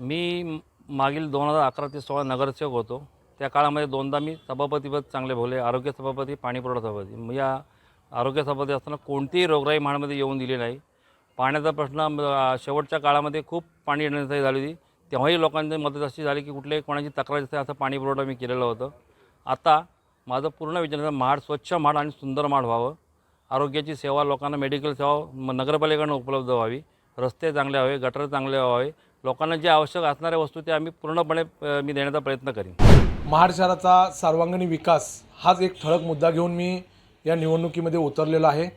मी मागील दोन हजार अकरा ते सोळा नगरसेवक होतो. त्या काळामध्ये दोनदा मी सभापतीपद चांगले भोवले. आरोग्य सभापती पाणीपुरवठा सभापती. या आरोग्य सभापती असताना कोणतीही रोगराई महाडमध्ये येऊन दिली नाही. पाण्याचा प्रश्न शेवटच्या काळामध्ये खूप पाणी येण्यासाठी झाली होती. तेव्हाही लोकांची मदत अशी झाली की कुठल्याही कोणाची तक्रार असते असं पाणी पुरवठा मी केलेलं होतं. आता माझं पूर्ण विचार महाड स्वच्छ महाड आणि सुंदर महाड व्हावं. आरोग्याची सेवा लोकांना मेडिकल सेवा म- नगरपालिकेकडून उपलब्ध व्हावी. रस्ते चांगले व्हावे गटर चांगले व्हावे. लोकांना जे आवश्यक असणाऱ्या वस्तू त्या आम्ही पूर्णपणे मी देण्याचा प्रयत्न करीन. महाड शहराचा सर्वांगणी विकास हाच एक ठळक मुद्दा घेऊन मी या निवडणुकीमध्ये उतरलेलो आहे.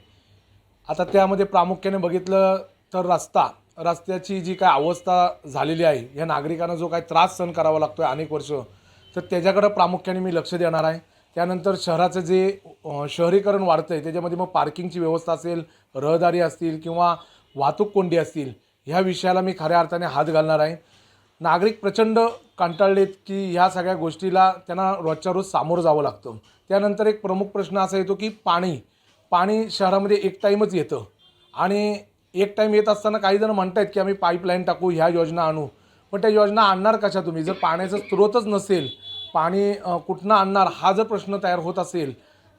आता त्यामध्ये प्रामुख्याने बघितलं तर रस्ता रस्त्याची जी काय अवस्था झालेली आहे या नागरिकांना जो काय त्रास सहन करावा लागतो आहे अनेक वर्ष तर त्याच्याकडं प्रामुख्याने मी लक्ष देणार आहे. त्यानंतर शहराचं जे शहरीकरण वाढतं आहे त्याच्यामध्ये मग पार्किंगची व्यवस्था असेल रहदारी असतील किंवा वाहतूक कोंडी असतील ह्या विषयाला मी खऱ्या अर्थाने हात घालणार आहे. नागरिक प्रचंड कंटाळलेत की ह्या सगळ्या गोष्टीला त्यांना रोजच्या रोज सामोरं जावं लागतं. त्यानंतर एक प्रमुख प्रश्न असा येतो की पाणी पाणी शहरामध्ये एक टाईमच येतं. आणि एक टाईम येत असताना काही जण आहेत की आम्ही पाईपलाईन टाकू ह्या योजना आणू. पण त्या योजना आणणार कशा तुम्ही? जर पाण्याचा स्रोतच नसेल पाणी कुठनं आणणार हा जर प्रश्न तयार होत असेल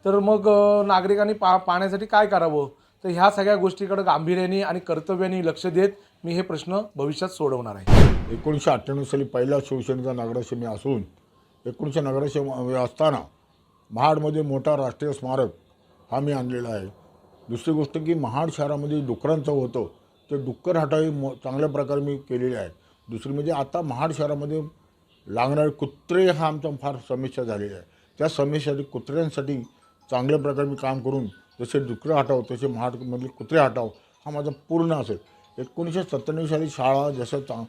तर मग नागरिकांनी पा पाण्यासाठी काय करावं? तर ह्या सगळ्या गोष्टीकडे गांभीर्याने आणि कर्तव्याने लक्ष देत मी हे प्रश्न भविष्यात सोडवणार आहे. एकोणीसशे अठ्ठ्याण्णव साली पहिला शिवसेनेचा नगराध्यक्ष मी असून एकोणीसशे नगराध्यक्ष असताना महाडमध्ये मोठा राष्ट्रीय स्मारक हा मी आणलेला आहे. दुसरी गोष्ट की महाड शहरामध्ये डुकरांचं होतं ते डुक्कर हटाई म चांगल्या प्रकारे मी केलेली आहे. दुसरी म्हणजे आता महाड शहरामध्ये लागणारे कुत्रे हा आमचा फार समस्या झालेली आहे. त्या समस्यासाठी कुत्र्यांसाठी चांगल्या प्रकारे मी काम करून जसे डुकरं हटाव तसे महाडमधले कुत्रे हटाव हा माझा पूर्ण असेल. एकोणीसशे सत्त्याण्णव साली शाळा जसं चा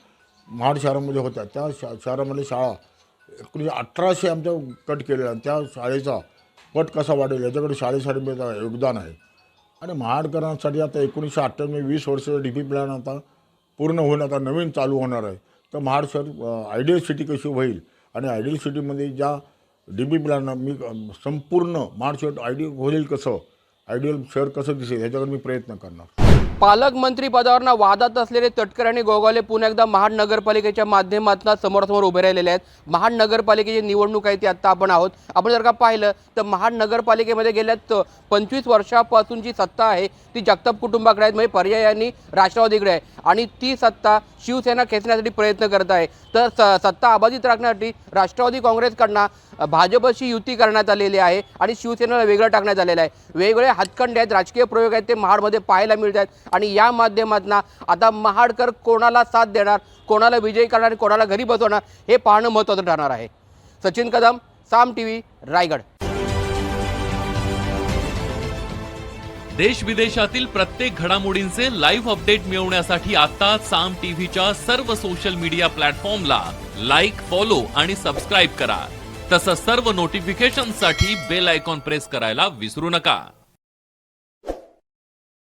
महाड शहरामध्ये होत्या त्या शा शहरामध्ये शाळा एकोणीसशे अठराशे आमच्या कट केलेला त्या शाळेचा पट कसा वाढेल याच्याकडे शाळेसाठी योगदान आहे. आणि महाडकरांसाठी आता एकोणीसशे अठ्ठ्याण्णव वीस वर्षाचा डी पी प्लॅन आता पूर्ण होऊन आता नवीन चालू होणार आहे. तर महाड शहर आयडियल सिटी कशी होईल? आणि आयडियल सिटीमध्ये ज्या डी पी प्लॅन मी संपूर्ण महाड शहर आयडियल होईल कसं? आयडियल शहर कसं दिसेल? ह्याच्याकडे मी प्रयत्न करणार. पालकमंत्री पदावर वादात असलेले तटकर आणि गोगावले पुन्हा एकदा महाड नगरपालिकेच्या माध्यमातून समोरासमोर उभे राहिलेले आहेत. महाड नगरपालिकेची निवडणूक आहे ती आत्ता आपण आहोत. आपण जर का पाहिलं तर महाड नगरपालिकेमध्ये गेल्या पंचवीस वर्षापासून जी सत्ता आहे ती जगताप कुटुंबाकडे आहेत. म्हणजे पर्यायाने राष्ट्रवादीकडे आहे. आणि ती सत्ता शिवसेना खेचण्यासाठी प्रयत्न करत आहे. तर स- सत्ता अबाधित राखण्यासाठी राष्ट्रवादी काँग्रेसकडनं भाजपशी युती करण्यात आलेली आहे आणि शिवसेनेला वेगळं टाकण्यात आलेलं आहे. वेगवेगळे हातखंडे आहेत राजकीय प्रयोग आहेत ते महाडमध्ये पाहायला मिळत आहेत आणि या माध्यमातून आता महाडकर कोणाला साथ देणार कोणाला विजयी करणार आणि कोणाला घरी बसवणार हे पाहणं महत्त्वाचं ठरणार आहे. Sachin Kadam Saam T V Raigad. देश विदेशातील प्रत्येक घडामोडींचे लाईव्ह अपडेट मिळवण्यासाठी आता साम टीव्हीच्या सर्व सोशल मीडिया प्लॅटफॉर्मला लाईक फॉलो आणि सबस्क्राईब करा. तसंच सर्व नोटिफिकेशनसाठी बेल आयकॉन प्रेस करायला विसरू नका.